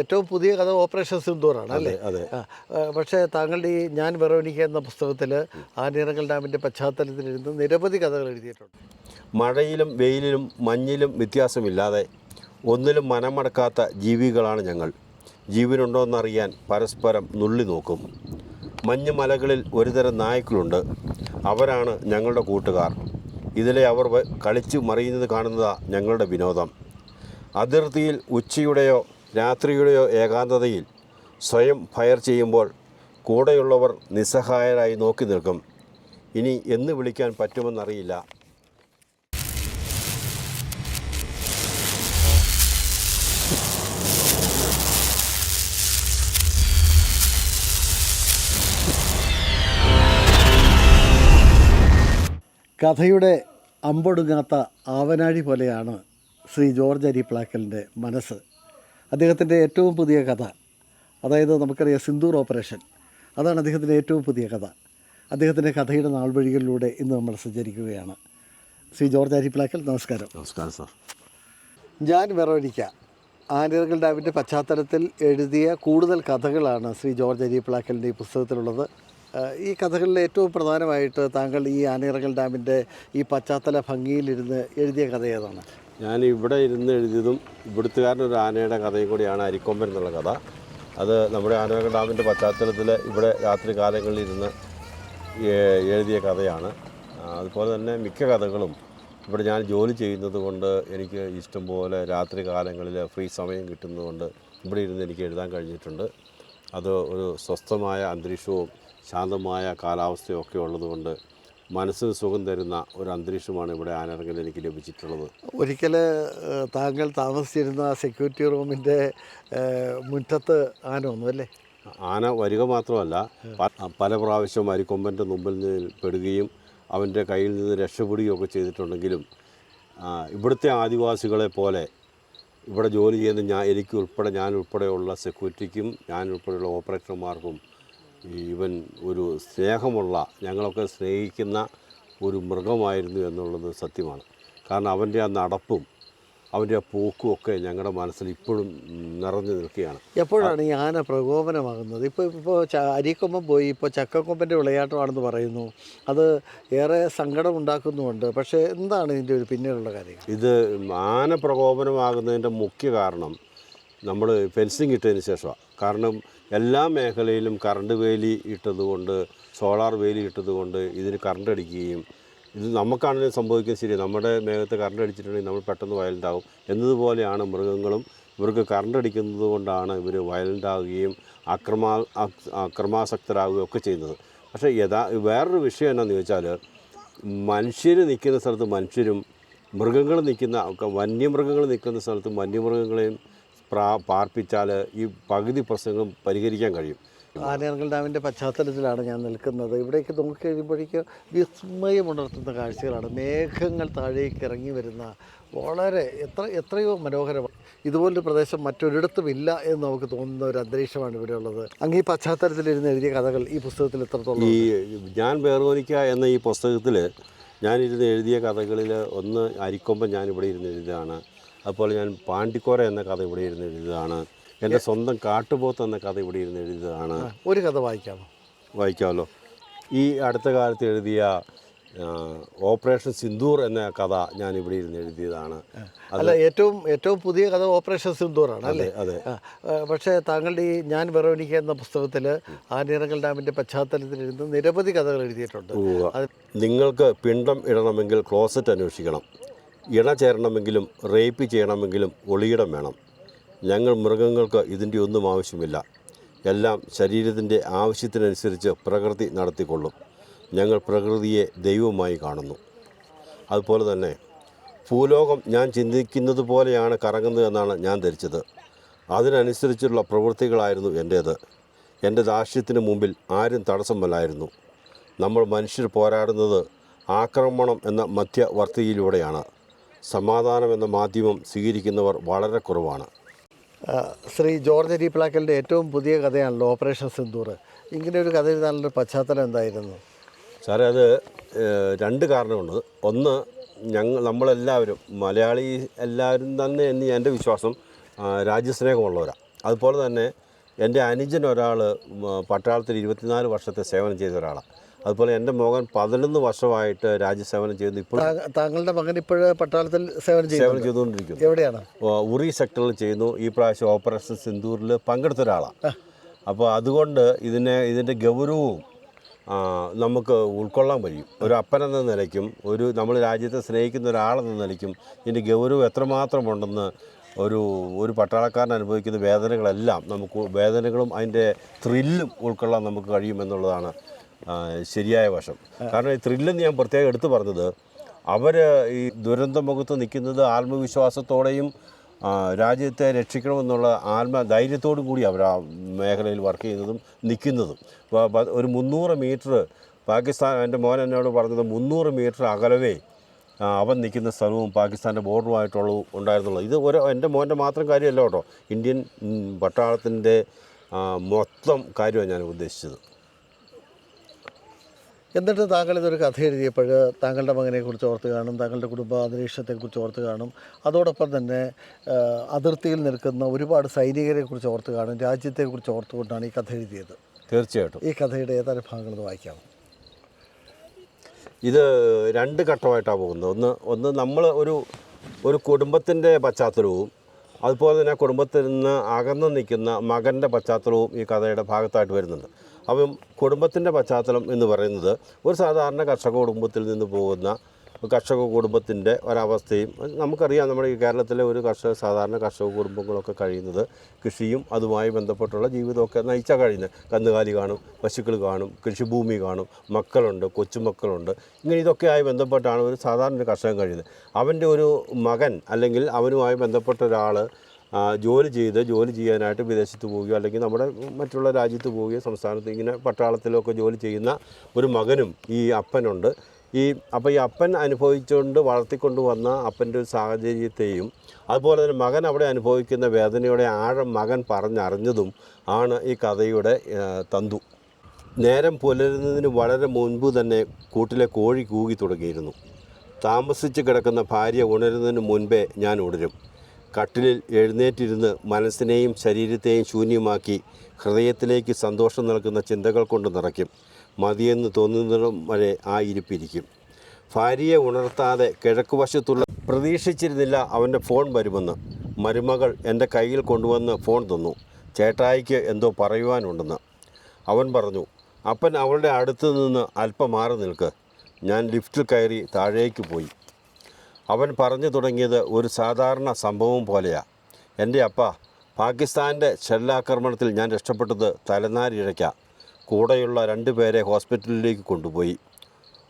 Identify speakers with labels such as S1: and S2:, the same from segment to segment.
S1: ഏറ്റവും പുതിയ കഥ ഓപ്പറേഷൻ സിന്ദൂറാണ് അല്ലേ?
S2: അതെ
S1: പക്ഷേ താങ്കളുടെ ഈ ഞാൻ വെറോനിക്ക എന്ന പുസ്തകത്തിൽ ആനിറങ്കൽ ഡാമിന്റെ പശ്ചാത്തലത്തിലിരുന്ന് നിരവധി കഥകൾ എഴുതിയിട്ടുണ്ട്.
S2: മഴയിലും വെയിലിലും മഞ്ഞിലും വ്യത്യാസമില്ലാതെ ഒന്നിലും മനമടക്കാത്ത ജീവികളാണ് ഞങ്ങൾ. ജീവനുണ്ടോയെന്നറിയാൻ പരസ്പരം നുള്ളി നോക്കും. മഞ്ഞ് മലകളിൽ ഒരുതരം നായ്ക്കളുണ്ട്. അവരാണ് ഞങ്ങളുടെ കൂട്ടുകാർ. ഇതിലെ അവർ കളിച്ചു മറിയുന്നത് കാണുന്നതാണ് ഞങ്ങളുടെ വിനോദം. അതിർത്തിയിൽ ഉച്ചയുടെയോ രാത്രിയുടെയോ ഏകാന്തതയിൽ സ്വയം ഫയർ ചെയ്യുമ്പോൾ കൂടെയുള്ളവർ നിസ്സഹായരായി നോക്കി നിൽക്കും. ഇനി എന്ന് വിളിക്കാൻ പറ്റുമെന്നറിയില്ല.
S1: കഥയുടെ അമ്പൊടുങ്ങാത്ത ആവനാഴി പോലെയാണ് ശ്രീ ജോർജ് അരിപ്ലാക്കലിന്റെ മനസ്സ്. അദ്ദേഹത്തിന്റെ ഏറ്റവും പുതിയ കഥ. അതായത് നമുക്കറിയാം സിന്ദൂർ ഓപ്പറേഷൻ. അതാണ് അദ്ദേഹത്തിന്റെ ഏറ്റവും പുതിയ കഥ. അദ്ദേഹത്തിന്റെ കഥയുടെ നാൾ വഴികളിലൂടെ ഇന്ന് നമ്മൾ സഞ്ചരിക്കുകയാണ്. ശ്രീ ജോർജ് ആരിപ്പിളാക്കൽ നമസ്കാരം.
S2: നമസ്കാരം സാർ.
S1: ഞാൻ വെറോനിക്ക ആനിറകൾ ഡാവിന്റെ പശ്ചാത്തലത്തിൽ എഴുതിയ കൂടുതൽ കഥകളാണ് ശ്രീ ജോർജ് അരിപ്പിളാക്കലിന്റെ ഈ പുസ്തകത്തിലുള്ളത്. ഈ കഥകളിൽ ഏറ്റവും പ്രധാനമായിട്ട് താങ്കൾ ഈ ആനിറകൾ ഡാമിന്റെ ഈ പശ്ചാത്തല ഭംഗിയിലിരുന്ന് എഴുതിയ കഥ ഏതാണ്?
S2: ഞാൻ ഇവിടെ ഇരുന്ന് എഴുതിയതും ഇവിടുത്തുകാരനൊരു ആനയുടെ കഥയും കൂടിയാണ് അരിക്കൊമ്പൻ എന്നുള്ള കഥ. അത് നമ്മുടെ ആനവക ഡാമിന്റെ പശ്ചാത്തലത്തിൽ ഇവിടെ രാത്രി കാലങ്ങളിൽ ഇരുന്ന് എഴുതിയ കഥയാണ്. അതുപോലെ തന്നെ മിക്ക കഥകളും ഇവിടെ ഞാൻ ജോലി ചെയ്യുന്നത് കൊണ്ട് എനിക്ക് ഇഷ്ടംപോലെ രാത്രി കാലങ്ങളിൽ ഫ്രീ സമയം കിട്ടുന്നതുകൊണ്ട് ഇവിടെ ഇരുന്ന് എനിക്ക് എഴുതാൻ കഴിഞ്ഞിട്ടുണ്ട്. അത് ഒരു സ്വസ്ഥമായ അന്തരീക്ഷവും ശാന്തമായ കാലാവസ്ഥയും ഒക്കെ ഉള്ളതുകൊണ്ട് മനസ്സിന് സുഖം തരുന്ന ഒരു അന്തരീക്ഷമാണ് ഇവിടെ ആനറങ്കിൽ എനിക്ക് ലഭിച്ചിട്ടുള്ളത്.
S1: ഒരിക്കൽ താങ്കൾ താമസിച്ചിരുന്ന സെക്യൂരിറ്റി റൂമിന്റെ മുറ്റത്ത് ആന വന്നു അല്ലേ?
S2: ആന വരിക മാത്രമല്ല പല പ്രാവശ്യം അരിക്കൊമ്പന്റെ മുമ്പിൽ നിന്ന് പെടുകയും അവന്റെ കയ്യിൽ നിന്ന് രക്ഷപ്പെടുകയും ഒക്കെ ചെയ്തിട്ടുണ്ടെങ്കിലും ഇവിടുത്തെ ആദിവാസികളെ പോലെ ഇവിടെ ജോലി ചെയ്യുന്ന ഞാൻ എനിക്ക് ഉൾപ്പെടെ ഞാൻ ഉൾപ്പെടെയുള്ള സെക്യൂരിറ്റിക്കും ഞാൻ ഉൾപ്പെടെയുള്ള ഓപ്പറേറ്റർമാർക്കും ഇവൻ ഒരു സ്നേഹമുള്ള ഞങ്ങളൊക്കെ സ്നേഹിക്കുന്ന ഒരു മൃഗമായിരുന്നു എന്നുള്ളത് സത്യമാണ്. കാരണം അവന്റെ ആ നടപ്പും അവന്റെ ആ പോക്കും ഒക്കെ ഞങ്ങളുടെ മനസ്സിൽ ഇപ്പോഴും നിറഞ്ഞു നിൽക്കുകയാണ്.
S1: എപ്പോഴാണ് ഈ ആന പ്രകോപനമാകുന്നത്? ഇപ്പോൾ ഇപ്പോൾ അരിക്കൊമ്പം അരിക്കൊമ്പൻ പോയി ഇപ്പോൾ ചക്കക്കൊമ്പന്റെ വിളയാട്ടമാണെന്ന് പറയുന്നു. അത് ഏറെ സങ്കടം ഉണ്ടാക്കുന്നുമുണ്ട് പക്ഷേ എന്താണ് ഇതിന്റെ ഒരു പിന്നിലുള്ള കാര്യം
S2: ഇത് ആന പ്രകോപനമാകുന്നതിന്റെ മുഖ്യ കാരണം നമ്മൾ ഫെൻസിങ് ഇട്ടതിന് ശേഷമാണ്. കാരണം എല്ലാ മേഖലയിലും കറണ്ട് വേലി ഇട്ടതുകൊണ്ട് സോളാർ വേലി ഇട്ടതുകൊണ്ട് ഇതിന് കറണ്ട് അടിക്കുകയും ഇത് നമുക്കാണെങ്കിലും സംഭവിക്കുന്നത് ശരി നമ്മുടെ മേഘത്ത് കറണ്ട് അടിച്ചിട്ടുണ്ടെങ്കിൽ നമ്മൾ പെട്ടെന്ന് വയലന്റ് ആകും എന്നതുപോലെയാണ് മൃഗങ്ങളും. ഇവർക്ക് കറണ്ട് അടിക്കുന്നത് കൊണ്ടാണ് ഇവർ വയലന്റ് ആവുകയും അക്രമാ അക്- അക്രമാസക്തരാകുകയും ഒക്കെ ചെയ്യുന്നത്. പക്ഷേ യഥാ വേറൊരു വിഷയം എന്നാന്ന് ചോദിച്ചാൽ മനുഷ്യർ നിൽക്കുന്ന സ്ഥലത്ത് മനുഷ്യരും മൃഗങ്ങൾ നിൽക്കുന്ന വന്യമൃഗങ്ങൾ നിൽക്കുന്ന സ്ഥലത്ത് വന്യമൃഗങ്ങളെയും പ്രാ പാർപ്പിച്ചാൽ ഈ പകുതി പ്രശ്നങ്ങളും പരിഹരിക്കാൻ കഴിയും.
S1: ആനയർക്കൽ ഡാമിന്റെ പശ്ചാത്തലത്തിലാണ് ഞാൻ നിൽക്കുന്നത്. ഇവിടേക്ക് നോക്കിക്കഴിയുമ്പോഴേക്ക് വിസ്മയം വിസ്മയമുണർത്തുന്ന കാഴ്ചകളാണ്. മേഘങ്ങൾ താഴേക്ക് ഇറങ്ങി വരുന്ന വളരെ എത്ര എത്രയോ മനോഹരമാണ് ഇതുപോലൊരു പ്രദേശം മറ്റൊരിടത്തും ഇല്ല എന്ന് നമുക്ക് തോന്നുന്ന ഒരു അന്തരീക്ഷമാണ് ഇവിടെ ഉള്ളത്. അങ്ങ് ഈ പശ്ചാത്തലത്തിലിരുന്ന് എഴുതിയ കഥകൾ ഈ പുസ്തകത്തിൽ എത്രത്തോളം
S2: ഈ ഞാൻ വേർതോനിക്ക എന്ന ഈ പുസ്തകത്തിൽ ഞാനിരുന്ന് എഴുതിയ കഥകളിൽ ഒന്ന് അരിക്കൊമ്പൻ ഞാനിവിടെ ഇരുന്ന് എഴുതിയതാണ് അതുപോലെ ഞാൻ പാണ്ടിക്കോര എന്ന കഥ ഇവിടെ ഇരുന്ന് എഴുതിയതാണ് എന്റെ സ്വന്തം കാട്ടുപോത്ത് എന്ന കഥ ഇവിടെ ഇരുന്ന് എഴുതിയതാണ്
S1: ഒരു കഥ വായിക്കാമോ?
S2: വായിക്കാമല്ലോ. ഈ അടുത്ത കാലത്ത് എഴുതിയ ഓപ്പറേഷൻ സിന്ദൂർ എന്ന കഥ ഞാൻ ഇവിടെ ഇരുന്ന് എഴുതിയതാണ്.
S1: അല്ല ഏറ്റവും ഏറ്റവും പുതിയ കഥ ഓപ്പറേഷൻ സിന്ദൂറാണ് അല്ലേ?
S2: അതെ
S1: പക്ഷേ താങ്കളുടെ ഈ ഞാൻ വെറോനിക്ക എന്ന പുസ്തകത്തിൽ ആനിറങ്കൽ ഡാമിന്റെ പശ്ചാത്തലത്തിലിരുന്ന് നിരവധി കഥകൾ എഴുതിയിട്ടുണ്ട്. അത്
S2: നിങ്ങൾക്ക് പിണ്ടം ഇടണമെങ്കിൽ ക്ലോസറ്റ് അന്വേഷിക്കണം. ഇണ ചേരണമെങ്കിലും റേപ്പ് ചെയ്യണമെങ്കിലും ഒളിയിടം വേണം. ഞങ്ങൾ മൃഗങ്ങൾക്ക് ഇതിന്റെ ഒന്നും ആവശ്യമില്ല. എല്ലാം ശരീരത്തിന്റെ ആവശ്യത്തിനനുസരിച്ച് പ്രകൃതി നടത്തിക്കൊള്ളും. ഞങ്ങൾ പ്രകൃതിയെ ദൈവമായി കാണുന്നു. അതുപോലെ തന്നെ ഭൂലോകം ഞാൻ ചിന്തിക്കുന്നത് പോലെയാണ് കറങ്ങുന്നത് എന്നാണ് ഞാൻ ധരിച്ചത്. അതിനനുസരിച്ചുള്ള പ്രവൃത്തികളായിരുന്നു എന്റേത്. എന്റെ ദാർഷ്യത്തിന് മുമ്പിൽ ആരും തടസ്സമല്ലായിരുന്നു. നമ്മൾ മനുഷ്യർ പോരാടുന്നത് ആക്രമണം എന്ന മധ്യവർത്തിയിലൂടെയാണ്. സമാധാനം എന്ന മാധ്യമം സ്വീകരിക്കുന്നവർ വളരെ കുറവാണ്.
S1: ശ്രീ ജോർജ് അരിപ്ലാക്കലിന്റെ ഏറ്റവും പുതിയ കഥയാണല്ലോ ഓപ്പറേഷൻ സിന്ദൂർ ഇങ്ങനെ ഒരു കഥ എഴുതാനുള്ള പശ്ചാത്തലം എന്തായിരുന്നു?
S2: സാറേ അത് രണ്ട് കാരണമുണ്ട്. ഒന്ന് ഞങ്ങൾ നമ്മളെല്ലാവരും മലയാളി എല്ലാവരും തന്നെ എന്ന് എന്റെ വിശ്വാസം രാജ്യസ്നേഹമുള്ളവരാണ് അതുപോലെ തന്നെ എന്റെ അനുജൻ ഒരാൾ പട്ടാളത്തിൽ ഇരുപത്തിനാല് വർഷത്തെ സേവനം ചെയ്ത ഒരാളാണ് അതുപോലെ എന്റെ മകൻ പതിനൊന്ന് വർഷമായിട്ട് രാജ്യസേവനം ചെയ്യുന്നു ഇപ്പോൾ
S1: താങ്ക- താങ്കളുടെ മകൻ ഇപ്പോൾ പട്ടാളത്തിൽ സേവനം
S2: സേവനം ചെയ്തുകൊണ്ടിരിക്കുന്നു.
S1: എവിടെയാണ്?
S2: ഉറി സെക്ടറിൽ ചെയ്യുന്നു. ഈ പ്രാവശ്യം ഓപ്പറേഷൻ സിന്ദൂറിൽ പങ്കെടുത്ത ഒരാളാണ് അപ്പോൾ അതുകൊണ്ട് ഇതിനെ ഇതിന്റെ ഗൗരവവും നമുക്ക് ഉൾക്കൊള്ളാൻ കഴിയും. ഒരു അപ്പനെന്ന നിലയ്ക്കും ഒരു നമ്മൾ രാജ്യത്തെ സ്നേഹിക്കുന്ന ഒരാളെന്ന നിലയ്ക്കും ഇതിന്റെ ഗൗരവം എത്രമാത്രം ഉണ്ടെന്ന് ഒരു ഒരു പട്ടാളക്കാരൻ അനുഭവിക്കുന്ന വേദനകളെല്ലാം നമുക്ക് വേദനകളും അതിന്റെ ത്രില്ലും ഉൾക്കൊള്ളാൻ നമുക്ക് കഴിയുമെന്നുള്ളതാണ് ശരിയായ വശം. കാരണം ഈ ത്രില്ലെന്ന് ഞാൻ പ്രത്യേകം എടുത്തു പറഞ്ഞത് അവർ ഈ ദുരന്തമുഖത്ത് നിൽക്കുന്നത് ആത്മവിശ്വാസത്തോടെയും രാജ്യത്തെ രക്ഷിക്കണമെന്നുള്ള ആത്മ ധൈര്യത്തോടു കൂടി അവർ ആ മേഖലയിൽ വർക്ക് ചെയ്യുന്നതും നിൽക്കുന്നതും. ഒരു മുന്നൂറ് മീറ്റർ പാകിസ്ഥാൻ എന്റെ മോൻ എന്നോട് പറഞ്ഞത് മുന്നൂറ് മീറ്റർ അകലവേ അവൻ നിൽക്കുന്ന സ്ഥലവും പാകിസ്ഥാന്റെ ബോർഡറുമായിട്ടുള്ള ഉണ്ടായിരുന്നുള്ളൂ. ഇത് ഒരു എന്റെ മോന്റെ മാത്രം കാര്യമല്ല കേട്ടോ. ഇന്ത്യൻ പട്ടാളത്തിന്റെ മൊത്തം കാര്യമാണ് ഞാൻ ഉദ്ദേശിച്ചത്.
S1: എന്നിട്ട് താങ്കൾ ഇതൊരു കഥ എഴുതിയപ്പോൾ താങ്കളുടെ മകനെക്കുറിച്ച് ഓർത്ത് കാണും താങ്കളുടെ കുടുംബ അന്തരീക്ഷത്തെക്കുറിച്ച് ഓർത്ത് കാണും. അതോടൊപ്പം തന്നെ അതിർത്തിയിൽ നിൽക്കുന്ന ഒരുപാട് സൈനികരെക്കുറിച്ച് ഓർത്ത് കാണും രാജ്യത്തെക്കുറിച്ച് ഓർത്തുകൊണ്ടാണ് ഈ കഥ എഴുതിയത്.
S2: തീർച്ചയായിട്ടും.
S1: ഈ കഥയുടെ ഏതാനും ഭാഗങ്ങൾ വായിക്കാം വായിക്കാമോ?
S2: ഇത് രണ്ട് ഘട്ടമായിട്ടാണ് പോകുന്നത്. ഒന്ന് ഒന്ന് നമ്മൾ ഒരു ഒരു കുടുംബത്തിന്റെ പശ്ചാത്തലവും അതുപോലെ തന്നെ കുടുംബത്തിൽ നിന്ന് അകന്നു നിൽക്കുന്ന മകന്റെ പശ്ചാത്തലവും ഈ കഥയുടെ ഭാഗത്തായിട്ട് വരുന്നുണ്ട്. അപ്പം കുടുംബത്തിന്റെ പശ്ചാത്തലം എന്ന് പറയുന്നത് ഒരു സാധാരണ കർഷക കുടുംബത്തിൽ നിന്ന് പോകുന്ന കർഷക കുടുംബത്തിന്റെ ഒരവസ്ഥയും നമുക്കറിയാം നമ്മുടെ ഈ കേരളത്തിലെ ഒരു കർഷക സാധാരണ കർഷക കുടുംബങ്ങളൊക്കെ കഴിയുന്നത് കൃഷിയും അതുമായി ബന്ധപ്പെട്ടുള്ള ജീവിതമൊക്കെ നയിച്ചാൽ കഴിയുന്നത്. കന്നുകാലി കാണും പശുക്കൾ കാണും കൃഷിഭൂമി കാണും മക്കളുണ്ട് കൊച്ചുമക്കളുണ്ട്. ഇങ്ങനെ ഇതൊക്കെയായി ബന്ധപ്പെട്ടാണ് ഒരു സാധാരണ ഒരു കർഷകൻ കഴിയുന്നത്. അവന്റെ ഒരു മകൻ അല്ലെങ്കിൽ അവനുമായി ബന്ധപ്പെട്ട ഒരാൾ ജോലി ചെയ്ത് ജോലി ചെയ്യാനായിട്ട് വിദേശത്ത് പോവുകയോ അല്ലെങ്കിൽ നമ്മുടെ മറ്റുള്ള രാജ്യത്ത് പോവുകയോ സംസ്ഥാനത്ത് ഇങ്ങനെ പട്ടാളത്തിലൊക്കെ ജോലി ചെയ്യുന്ന ഒരു മകനും ഈ അപ്പനുണ്ട്. ഈ അപ്പോൾ ഈ അപ്പൻ അനുഭവിച്ചുകൊണ്ട് വളർത്തിക്കൊണ്ട് വന്ന അപ്പന്റെ ഒരു സാഹചര്യത്തെയും അതുപോലെ തന്നെ മകൻ അവിടെ അനുഭവിക്കുന്ന വേദനയുടെ ആഴം മകൻ പറഞ്ഞറിഞ്ഞതും ആണ് ഈ കഥയുടെ തന്തു. നേരം പുലരുന്നതിന് വളരെ മുൻപ് തന്നെ കൂട്ടിലെ കോഴി കൂകി തുടങ്ങിയിരുന്നു. താമസിച്ച് കിടക്കുന്ന ഭാര്യ ഉണരുന്നതിന് മുൻപേ ഞാൻ ഉണരും. കട്ടിലിൽ എഴുന്നേറ്റിരുന്ന് മനസ്സിനെയും ശരീരത്തെയും ശൂന്യമാക്കി ഹൃദയത്തിലേക്ക് സന്തോഷം നൽകുന്ന ചിന്തകൾ കൊണ്ട് നിറയ്ക്കും. മതിയെന്ന് തോന്നുന്നിടം വരെ ആ ഇരിപ്പിരിക്കും ഭാര്യയെ ഉണർത്താതെ കിഴക്കുവശത്തുള്ള പ്രതീക്ഷിച്ചിരുന്നില്ല അവന്റെ ഫോൺ വരുമെന്ന്. മരുമകൾ എന്റെ കയ്യിൽ കൊണ്ടുവന്ന് ഫോൺ തന്നു. ചേട്ടായിക്ക് എന്തോ പറയുവാനുണ്ടെന്ന്. അവൻ പറഞ്ഞു അപ്പൻ അവളുടെ അടുത്ത് നിന്ന് അല്പം മാറി നിൽക്ക്. ഞാൻ ലിഫ്റ്റിൽ കയറി താഴേക്ക് പോയി. അവൻ പറഞ്ഞു തുടങ്ങിയത് ഒരു സാധാരണ സംഭവം പോലെയാ. എന്റെ അപ്പ പാകിസ്ഥാന്റെ ഷെല്ലാക്രമണത്തിൽ ഞാൻ രക്ഷപ്പെട്ടത് തലനാരിഴയ്ക്ക. കൂടെയുള്ള രണ്ടു പേരെ ഹോസ്പിറ്റലിലേക്ക് കൊണ്ടുപോയി.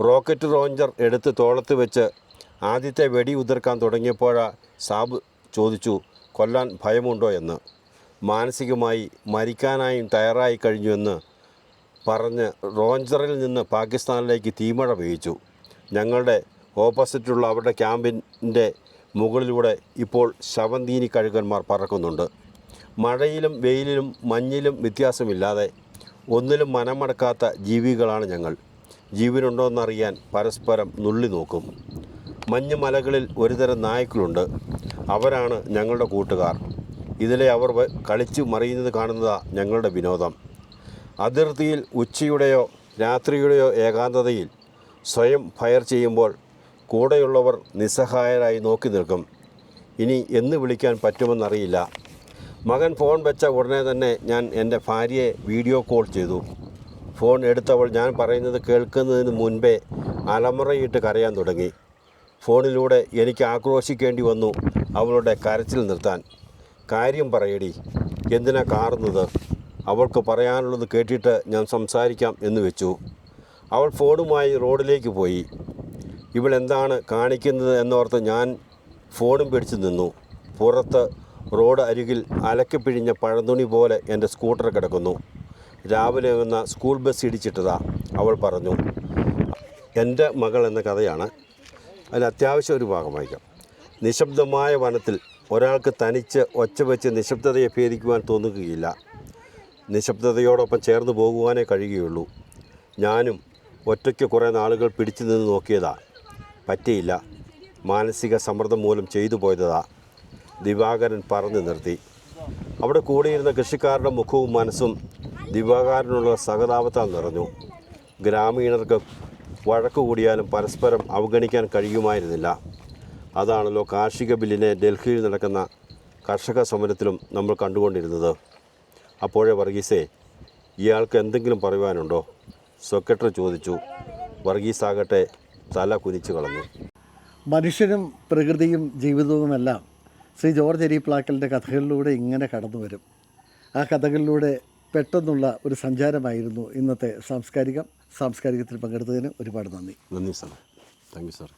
S2: റോക്കറ്റ് റോഞ്ചർ എടുത്ത് തോളത്ത് വെച്ച് ആദ്യത്തെ വെടി ഉതിർക്കാൻ തുടങ്ങിയപ്പോഴാ സാബ് ചോദിച്ചു കൊല്ലാൻ ഭയമുണ്ടോ എന്ന്? മാനസികമായി മരിക്കാനായും തയ്യാറായി കഴിഞ്ഞുവെന്ന് പറഞ്ഞ് റോഞ്ചറിൽ നിന്ന് പാകിസ്ഥാനിലേക്ക് തീമഴ പെയ്യിച്ചു. ഞങ്ങളുടെ ഓപ്പോസിറ്റുള്ള അവരുടെ ക്യാമ്പിന്റെ മുകളിലൂടെ ഇപ്പോൾ ശവന്തീനി കഴുകന്മാർ പറക്കുന്നുണ്ട്. മഴയിലും വെയിലിലും മഞ്ഞിലും വ്യത്യാസമില്ലാതെ ഒന്നിലും മനമടക്കാത്ത ജീവികളാണ് ഞങ്ങൾ. ജീവനുണ്ടോയെന്നറിയാൻ പരസ്പരം നുള്ളി നോക്കും. മഞ്ഞ് മലകളിൽ ഒരുതരം നായ്ക്കളുണ്ട്. അവരാണ് ഞങ്ങളുടെ കൂട്ടുകാർ. ഇതിലെ അവർ കളിച്ചു മറിയുന്നത് കാണുന്നതാണ് ഞങ്ങളുടെ വിനോദം. അതിർത്തിയിൽ ഉച്ചയുടെയോ രാത്രിയുടെയോ ഏകാന്തതയിൽ സ്വയം ഫയർ ചെയ്യുമ്പോൾ കൂടെയുള്ളവർ നിസ്സഹായരായി നോക്കി നിൽക്കും. ഇനി എന്ന് വിളിക്കാൻ പറ്റുമെന്നറിയില്ല. മകൻ ഫോൺ വെച്ച ഉടനെ തന്നെ ഞാൻ എന്റെ ഭാര്യയെ വീഡിയോ കോൾ ചെയ്തു. ഫോൺ എടുത്തവൾ ഞാൻ പറയുന്നത് കേൾക്കുന്നതിന് മുൻപേ അലമുറയിട്ട് കരയാൻ തുടങ്ങി. ഫോണിലൂടെ എനിക്ക് ആക്രോശിക്കേണ്ടി വന്നു അവളുടെ കരച്ചിൽ നിർത്താൻ. കാര്യം പറയടി എന്തിനാ കാറുന്നത്? അവൾക്ക് പറയാനുള്ളത് കേട്ടിട്ട് ഞാൻ സംസാരിക്കാം എന്ന് വെച്ചു. അവൾ ഫോണുമായി റോഡിലേക്ക് പോയി. ഇവളെന്താണ് കാണിക്കുന്നത് എന്നോർത്ത് ഞാൻ ഫോണും പിടിച്ചു നിന്നു. പുറത്ത് റോഡ് അരികിൽ അലക്കിപ്പിഴിഞ്ഞ പഴന്തുണി പോലെ എന്റെ സ്കൂട്ടർ കിടക്കുന്നു. രാവിലെ വന്ന സ്കൂൾ ബസ് ഇടിച്ചിട്ടതാ അവൾ പറഞ്ഞു. എന്റെ മകൾ എന്ന കഥയാണ്. അതിൽ അത്യാവശ്യം ഒരു ഭാഗം വായിക്കാം. നിശബ്ദമായ വനത്തിൽ ഒരാൾക്ക് തനിച്ച് ഒച്ച വെച്ച് നിശബ്ദതയെ ഭേദിക്കുവാൻ തോന്നുകയില്ല. നിശബ്ദതയോടൊപ്പം ചേർന്ന് പോകുവാനേ കഴിയുകയുള്ളൂ. ഞാനും ഒറ്റയ്ക്ക് കുറേ നാളുകൾ പിടിച്ചു നിന്ന് നോക്കിയതാ. പറ്റിയില്ല. മാനസിക സമ്മർദ്ദം മൂലം ചെയ്തു പോയതാ. ദിവാകരൻ പറഞ്ഞു നിർത്തി. അവിടെ കൂടിയിരുന്ന കൃഷിക്കാരുടെ മുഖവും മനസ്സും ദിവാകരനുള്ള സഹതാപത്താൽ നിറഞ്ഞു. ഗ്രാമീണർക്ക് വഴക്ക് കൂടിയാലും പരസ്പരം അവഗണിക്കാൻ കഴിയുമായിരുന്നില്ല. അതാണല്ലോ കാർഷിക ബില്ലിനെ ഡൽഹിയിൽ നടക്കുന്ന കർഷക സമരത്തിലും നമ്മൾ കണ്ടുകൊണ്ടിരുന്നത്. അപ്പോഴേ വർഗീസേ ഇയാൾക്ക് എന്തെങ്കിലും പറയുവാനുണ്ടോ? സെക്രട്ടറി ചോദിച്ചു. വർഗീസ് ആകട്ടെ തല കുനിച്ചു കളഞ്ഞു.
S1: മനുഷ്യനും പ്രകൃതിയും ജീവിതവുമെല്ലാം ശ്രീ ജോർജ് അരിപ്ലാക്കലിന്റെ കഥകളിലൂടെ ഇങ്ങനെ കടന്നു വരും. ആ കഥകളിലൂടെ പെട്ടെന്നുള്ള ഒരു സഞ്ചാരമായിരുന്നു ഇന്നത്തെ സാംസ്കാരികം. സാംസ്കാരികത്തിൽ പങ്കെടുത്തതിന് ഒരുപാട് നന്ദി.
S2: നന്ദി സാർ താങ്ക് യു സാർ